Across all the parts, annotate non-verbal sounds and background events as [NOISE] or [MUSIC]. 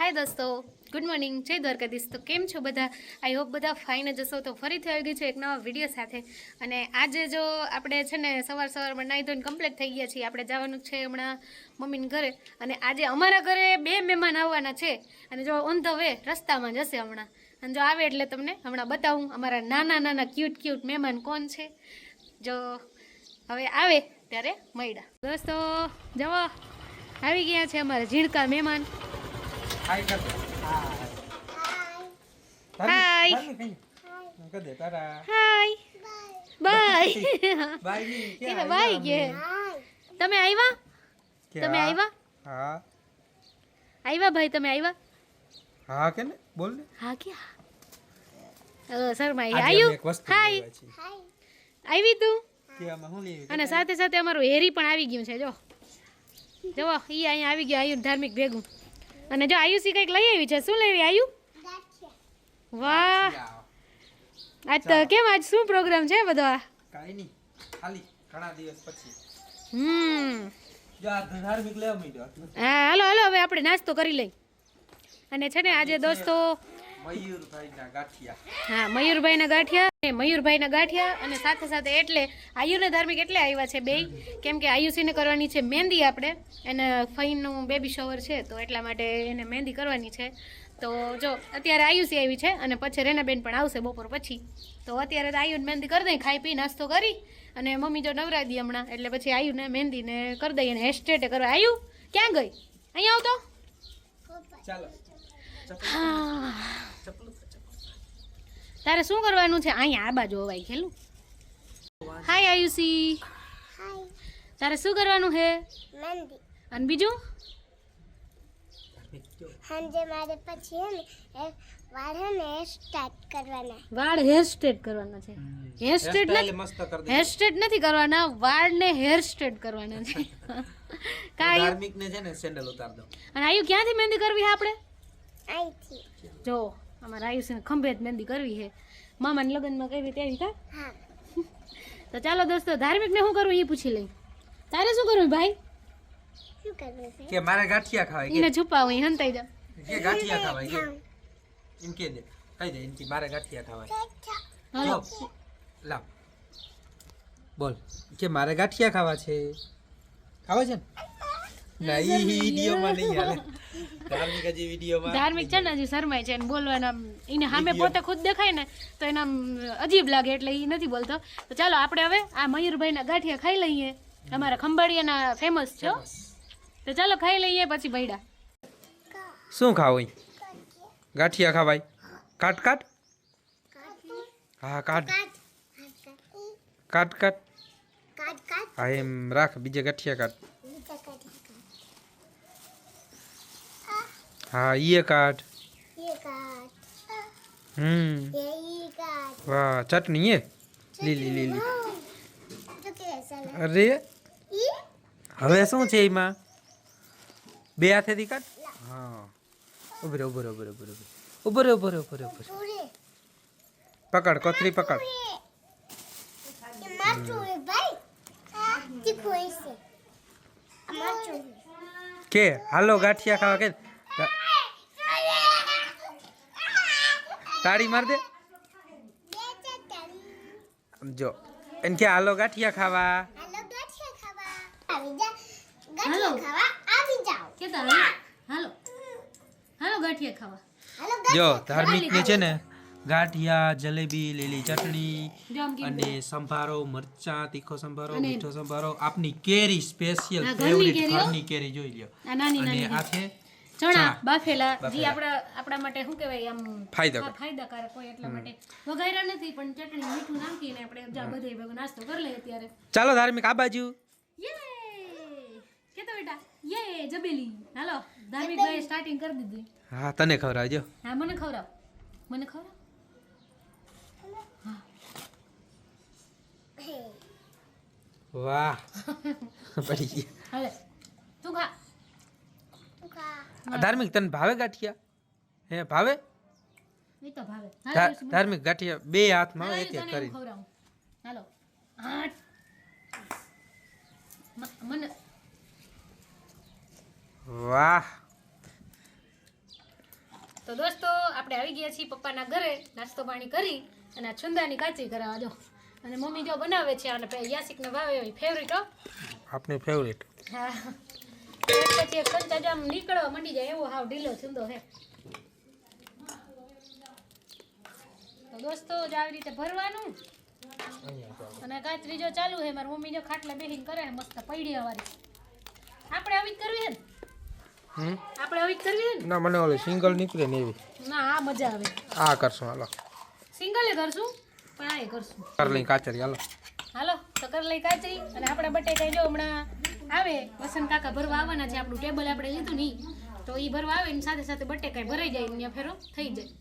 હાય દોસ્તો good morning જય દ્વારકાધીશ. તો કેમ છો બધા? આઈ હોપ બધા ફાઇન જ હશો. તો ફરીથી આવી ગઈ છે એક નવા વીડિયો સાથે. અને આજે જો આપણે છે ને સવાર સવારમાં નાહી ધોઈને કમ્પ્લીટ થઈ ગયા છીએ. આપણે જવાનું છે હમણાં મમ્મીને ઘરે. અને આજે અમારા ઘરે બે મહેમાન આવવાના છે. અને જો ઓન ધ વે રસ્તામાં જશે હમણાં. અને જો આવે એટલે તમને હમણાં બતાવું અમારા નાના નાના ક્યુટ ક્યુટ મહેમાન કોણ છે. જો હવે આવે ત્યારે મળ્યા. દોસ્તો જવા આવી ગયા છે અમારા ઝીણકા મહેમાન. હાય કર હાય. કર દે તારા હાય બાય બાય બાય કે તમે આવ્યા તમે આવ્યા હા આવ્યા ભાઈ તમે આવ્યા હા કે ને બોલ ને હા કે અમે એક વસ્તુ હાય આવી તું કે આમાં શું લેવી? અને સાથે સાથે અમારું હેરી પણ આવી ગયું છે જો. જો ઈ અહીંયા આવી ગયું આયુ ધાર્મિક ભેગું. અને જો આયુષી કંઈક લઈ આવી છે. શું લેવી આયુ? વાહ. આજ તો કેમ આજ શું પ્રોગ્રામ છે બધો આ? કાંઈ નહીં. ખાલી ઘણા દિવસ પછી. હમ. જો આ ધાર્મિક લેવા માંડ્યો. હા હાલો હાલો હવે આપણે નાસ્તો કરી લઈ. અને છે ને આજે દોસ્તો મયુરભાઈના ગાંઠિયા. હા મયુરભાઈના ગાંઠિયા અને મયુરભાઈના ગાંઠિયા અને સાથે સાથે એટલે આયુને ધાર્મિક એટલે આવ્યા છે બેય. કેમ કે આયુષીને કરવાની છે મહેંદી આપણે. એને ફઈનું બેબી શોવર છે તો એટલા માટે એને મહેંદી કરવાની છે. તો જો અત્યારે આયુષી આવી છે અને પછી રેનાબેન પણ આવશે બપોર પછી. તો અત્યારે તો આયુને મહેંદી કરી દઈ ખાઈ પી નાસ્તો કરી અને મમ્મી જો નવરાદી હમણાં એટલે પછી આયુને મહેંદીને કરી દઈએ અને હેસ્ટેટે કરવા. આયુ ક્યાં ગઈ? અહીંયા આવતો? ચાલો. હા. તારે શું કરવાનું છે? અહીંયા આ બાજુ અવાય ખેલું. હાય આયુષી તારે શું કરવાનું છે? અને બીજું? સાંજે મારે પછી હે ને એ વાળ હે ને સ્ટાર્ટ કરવાના. વાળ હેર સ્ટ્રેટ કરવાના છે. હેર સ્ટ્રેટ નથી હેર સ્ટ્રેટ નથી કરવાના વાળને હેર સ્ટ્રેટ કરવાના છે. [LAUGHS] કાંઈ ધાર્મિક ને છે ને સેન્ડલ ઉતાર દો અને આયુ ક્યાંથી મહેંદી કરવી આપણે? જો અમારા આયુષને ખંભે જ મહેંદી કરવી છે. મામાને લગ્નમાં કરવી તેવી કા? તો ચાલો દોસ્તો ધાર્મિકને શું કરવું એ પૂછી લઈ. તારે શું કરવું ભાઈ? શું કરવું છે? કે મારે ગાંઠિયા ખાવાય એને છુપાવું એ હંતાઈ જા કે ગાંઠિયા ખાવાય કે એમ કે દે. કહી દે એમ કે મારે ગાંઠિયા ખાવાય હાલો. લા લાવ. બોલ કે મારે ગાંઠિયા ખાવા છે? ખાવા છે ને? ના ઈ વિડીયોમાં નહીં હાલે. [LAUGHS] ધાર્મિક હજી વિડીયોમાં ધાર્મિક છે ને હજી શરમાય છે. બોલવાના એને સામે પોતે ખુદ દેખાય ને તો એના આમ અજીબ લાગે એટલે એ નથી બોલતો. તો ચાલો આપણે હવે આ મયુરભાઈના ગાંઠિયા ખાઈ લઈએ. અમારા ખંભાળિયાના ફેમસ છે હો. તો ચાલો ખાઈ લઈએ પછી બૈડા શું ખાવું ગાંઠિયા ખાવાય કાટ કાટ. હા કાટ. કાટ કાટ. કાટ કાટ. હા એમ રાખ બીજે ગાંઠિયા કાટ. હા ઈએ કાટ ये काट હમ ये ये काट વાહ ચટણી એ લીલી લીલી तो कैसा लगा અરે ये હવે શું છે એમાં બે હાથેથી કાટ હા ઉભો રે ઉભો રે ઉભો રે ઉભો રે ઉભો રે ઉભો રે ઉભો રે ઉભો રે पूरे પકડ કોથરી પકડ ये माचू है भाई देखो ऐसे माचू કે હાલો ગાંઠિયા ખાવા કે તા- તાળી માર જો એમ કે હાલો ગાંઠિયા ખાવા. ધાર્મિક ને છે ને ગાંઠિયા જલેબી લીલી ચટણી અને સંભારો મરચા તીખો સંભારો મીઠો સંભારો. આપની કેરી સ્પેશિયલ ફેવરિટ કેરી જોઈ લ્યો. અને આ છે ચણા. બાફેલા જે આપણા આપણા માટે શું કહેવાય આમ ફાયદાકારક. ફાયદાકારક હોય એટલા માટે. વઘાર્યા નથી પણ ચટણી મીઠું નાખીને આપણે જા બધે ભેગો નાસ્તો કરી લઈએ અત્યારે ચાલો ધાર્મિક આ બાજુ. યે! કેતો બેટા? યે જબેલી હાલો. ધાર્મિક ભાઈ સ્ટાર્ટિંગ કરી દીધી. હા તને ખવડાવજો. હા મને ખવડાવ. મને ખવડાવ? વાહ. [LAUGHS] પડી ગયા. હવે તું ખા. તું ખા. આ ધાર્મિક તને ભાવે ગાંઠિયા? હે ભાવે? ધાર્મિક ગાંઠિયા બે હાથમાં એક એક કરી હાલો. મને વાહ. તો દોસ્તો આપણે આવી ગયા છીએ પપ્પાના ઘરે નાસ્તો પાણી કરી અને આ છુંદાની કાચી કરાવવા જો. અને મમ્મી જો બનાવે છે અને યાસિકને ભાવે એવી ફેવરિટ હો. આપની ફેવરિટ હા. પછી કંચા જો આમ નીકળવા મંડી જાય એવો હાવ ઢીલો છુંદો હે તો દોસ્તો જ આવી રીતે ભરવાનું. અને કાચરી જો ચાલુ હે મારી મમ્મી જો ખાટલા બેહીને કરે ને મસ્ત પૈડી વાળી આપણે આવી જ કરવી હે ને? આપણે આવી જ કરવી હે ના? મને ઓલે સિંગલ નીકળે ને એવી. ના આ મજા આવે. આ કરશું હાલો. સિંગલે કરશું? પણ આ કરશું. કરલી કાચરી હાલો. હાલો તો કર લઈ કાચરી અને આપણે બટેકા જો હમણાં આવે વસંત કાકા ભરવા આવવાના છે આપણું ટેબલ આપણે લીધું નહીં તો એ ભરવા આવે ને સાથે સાથે બટેકા ભરાઈ જાય ત્યાં ફેરો થઈ જાય.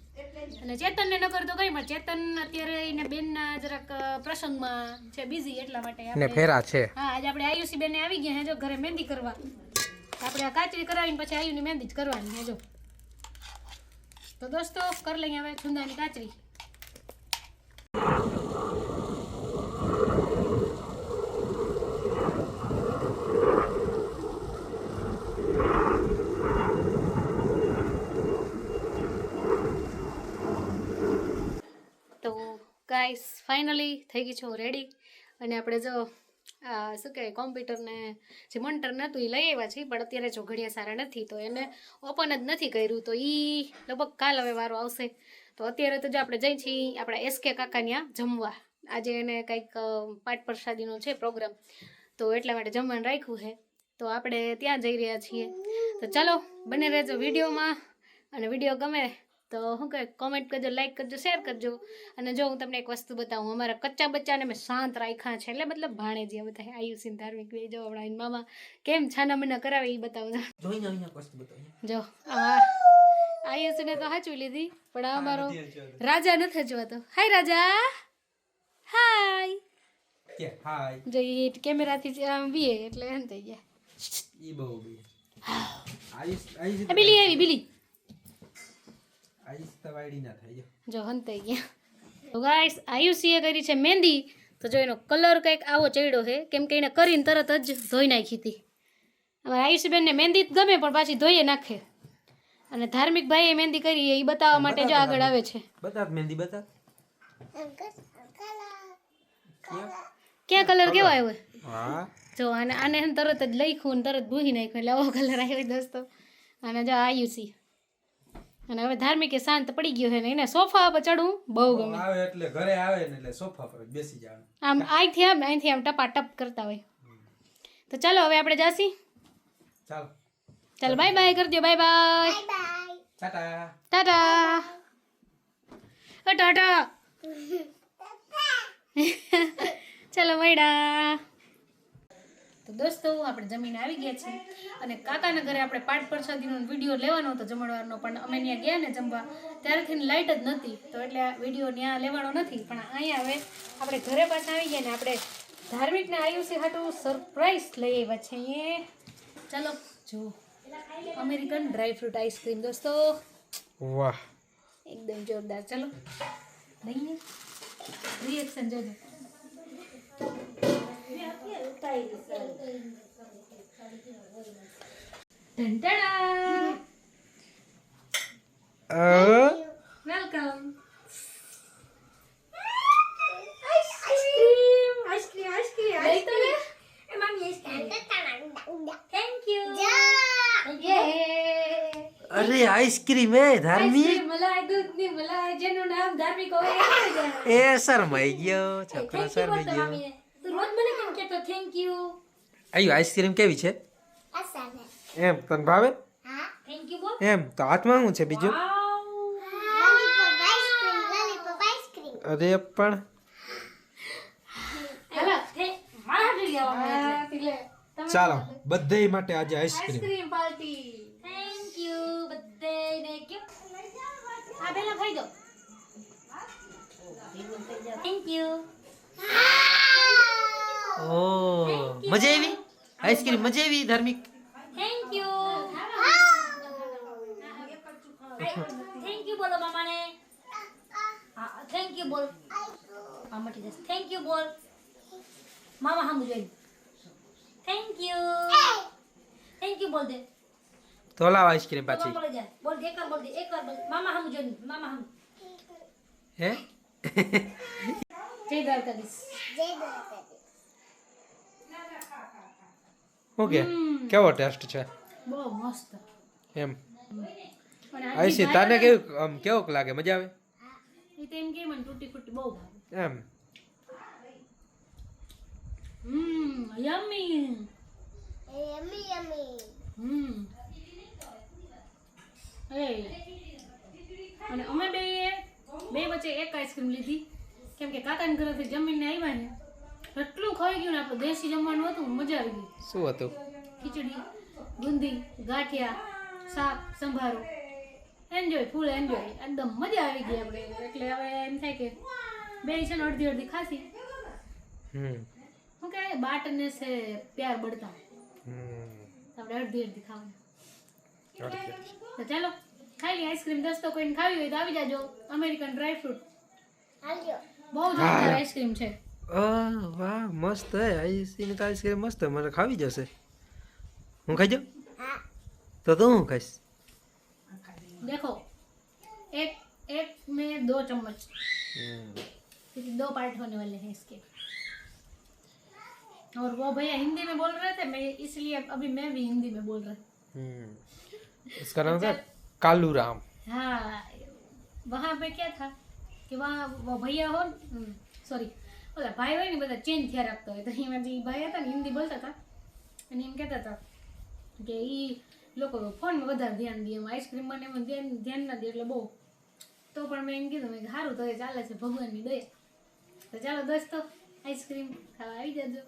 અને ચેતનને ન કરતો કઈ પણ ચેતન અત્યારે એને બેનના જરાક પ્રસંગમાં છે બિઝી એટલા માટે આપણે ફેરા છે. હા આજે આપણે આયુષી બેન આવી ગયા જો ઘરે મહેંદી કરવા. આપણે આ કાચરી કરાવીને પછી આયુની મહેંદી જ કરવાની હે જો. તો દોસ્તો કર લઈએ હવે છુંદાની કાચરી તો ગાઈસ ફાઇનલી થઈ ગઈ છું રેડી અને આપણે જો શું કહેવાય કોમ્પ્યુટરને જે મોનિટર નહોતું એ લઈ આવ્યા છીએ, પણ અત્યારે જો ઘડિયા સારા નથી, તો એને ઓપન જ નથી કર્યું, તો એ લગભગ કાલ હવે વારો આવશે. તો અત્યારે તો જો આપણે જઈ છીએ, આપણા એસકે ત્યાં જમવા. આજે એને કંઈક પાઠ પ્રસાદીનો છે પ્રોગ્રામ તો એટલા માટે જમવાનું રાખ્યું છે. તો આપણે ત્યાં જઈ રહ્યા છીએ. તો ચાલો, બને રહેજો વિડીયોમાં. અને વીડિયો ગમે તો શું કહે કોમેન્ટ કરજો લાઈક કરજો શેર કરજો. અને જો હું તમને એક વસ્તુ બતાવું અમારા કચ્ચા બચ્ચાને મેં શાંત રાખ્યા છે. એટલે મતલબ ભાણેજી હવે થાય આયુષિન ધાર્મિક બે જો હમણાં મામા. કેમ છાના મના કરાવે એ બતાવું જો આ આયુષને તો સાચવી લીધી પણ અમારો રાજા નથી જોવાતો હાય રાજા! હાય! જો એ કેમેરાથી આમ બીએ એટલે એમ થઈ ગયા. ઈ બહુ બી આયુષ આયુષ બિલી આવી બિલી આયુષ તો વાયડી ના થાય જો હંતાઈ ગયા. તો ગાઈસ આયુષીએ કરી છે મહેંદી. તો જો એનો કલર કંઈક આવો ચડ્યો છે કેમ કે એને કરીને તરત જ ધોઈ નાખી હતી. અમારા આયુષીબેનને મહેંદી જ ગમે પણ પાછી ધોઈએ નાખે. અને ધાર્મિક ભાઈએ મહેંદી કરી એ બતાવવા માટે જો આગળ આવે છે. બતાવ મહેંદી બતાવ ક્યાં કલર કેવો આવ્યો? હા. જો આને આને તરત જ લખ્યું ને તરત ભૂહી નાખ્યું. એટલે આવો કલર આવ્યો દોસ્તો. અને જો આયુષી અને હવે ધાર્મિકે શાંત પડી ગયો છે ને એને સોફા પર ચડવું બહુ ગમે. આવે એટલે ઘરે આવે ને એટલે સોફા પર બેસી જાય આમ અહીંથી આમ અહીંથી આમ ટપાટપ કરતા હોય. તો ચાલો હવે આપણે જાસી. ચાલો. ચાલો બાય બાય કરજો bye bye. Bye tata. Tata. Tata. [LAUGHS] [LAUGHS] ચાલો મળ્યા. તો દોસ્તો આપણે જમીન આવી ગયા છીએ. અને કાકાના ઘરે આપણે પાઠ પ્રસાદીનો વીડિયો લેવાનો હતો જમણવારનો પણ અમે ત્યાં ગયા ને જમવા ત્યારથી લાઇટ જ નથી તો એટલે આ વીડિયો ત્યાં લેવાનો નથી પણ અહીંયા હવે આપણે ઘરે પાછા આવી ગયા ને આપણે ધાર્મિકને આયુષ્ય હાટું સરપ્રાઈઝ લઈ આવ્યા છે અહીંયા ચાલો જુઓ. અમેરિકન ડ્રાય ફ્રૂટ આઈસ્ક્રીમ દોસ્તો. વાહ. એકદમ જોરદાર. ચાલો લઈએ. રિએક્શન જોજો. વેલકમ આઈસ્ક્રીમ આઈસ્ક્રીમ આઈસ્ક્રીમ લઈ એ મામી આઈસ્ક્રીમ થેન્ક યુ અરે આઈસ્ક્રીમ એ ધાર્મિક? મલાઈ દૂધની મલાઈ જેનું નામ ધાર્મિક હોય એ. શરમાઈ ગયો છોકરો શરમાઈ ગયો મામીને. તું રોજ મને કેમ કહેતો યુ આયુ આઈસ્ક્રીમ કેવી છે? એમ તને ભાવે? બોલ. એમ તો હાથમાં શું છે બીજું? Lollipop ice cream lollipop ice cream. અરે પણ. ચાલો બધે માટે આજે ice cream. Ice cream party. Thank you બધાને કયો આ પહેલા ખાઈ દો. થેન્ક યુ ઓ મજા આવી આઈસ્ક્રીમ મજા આવી ધાર્મિક થેન્ક યુ થેન્ક યુ બોલો મામાને હા થેન્ક યુ બોલ હા મટી જશે થેન્ક યુ બોલ મામા હામું જોઈને થેન્ક યુ થેન્ક યુ બોલ દે તો લાવ આઈસ્ક્રીમ પાછી બોલ જા બોલ બોલ દે એક વાર બોલ દે એક વાર બોલ મામા હમ જોન મામા હમ હે જય દ્વારકાધીશ જય દ્વારકાધીશ ઓકે. કેવો ટેસ્ટ છે? બહુ મસ્ત. એમ. આઈસી તને કેવું આમ કેવોક લાગે? મજા આવે? એ તેમ એમ કે મને તૂટી ફૂટી બહુ ભાવે. એમ. હમ યમી. યમી હમ. એ. અને અમે બે બે વચ્ચે એક આઈસ્ક્રીમ લીધી. કેમ કે કાકાની ઘરેથી જમીને આવ્યા ને એટલું ખાઈ ગયું ને આપણે દેશી જમવાનું હતું મજા આવી ગઈ. શું હતું? ખીચડી બુંદી ગાંઠિયા શાક સંભારો. એન્જોય ફૂલ એન્જોય એકદમ મજા આવી ગઈ આપણે. એટલે હવે એમ થાય કે બે છે ને અડધી અડધી ખાસી. હું કે કહેવાય બાટને છે પ્યાર બળતા. આપણે અડધી અડધી ખાવાની. તો ચાલો ખાઈ લઈએ. આઈસ્ક્રીમ દસ્તો કોઈને ખાવી હોય તો આવી જાજો. અમેરિકન ડ્રાય ફ્રૂટ બહુ જોરદાર આઈસ્ક્રીમ છે. વાહ મસ્ત હે આઈસી તો આઈસ્ક્રીમ મસ્ત હે, મને ખાવી જશે હું ખાઈ જાઉં હા તો તું હું ખાઈશ देखो एक एक में दो चम्मच क्योंकि दो पार्ट होने वाले हैं इसके और वो भैया हिंदी में बोल रहे थे मैं इसलिए अभी मैं भी हिंदी में बोल रहा हम्म, इसका नाम था कालू राम हाँ वहाँ पे क्या था कि वहाँ वो भैया हो सॉरी ઓલા ભાઈ હોય ને બધા ચેન્જ થયા રાખતા હોય. તો એમાં જે ભાઈ હતા ને હિન્દી બોલતા હતા. અને એમ કહેતા હતા કે એ લોકો ફોનમાં વધારે ધ્યાન દે એમ આઈસ્ક્રીમમાં મને એમાં ધ્યાન ધ્યાન ના દે એટલે બહુ. તો પણ મેં એમ કીધું કીધું, સારું તો એ ચાલે છે ભગવાનની દયા. તો ચાલો દોસ્તો આઈસ્ક્રીમ ખાવા આવી જજો.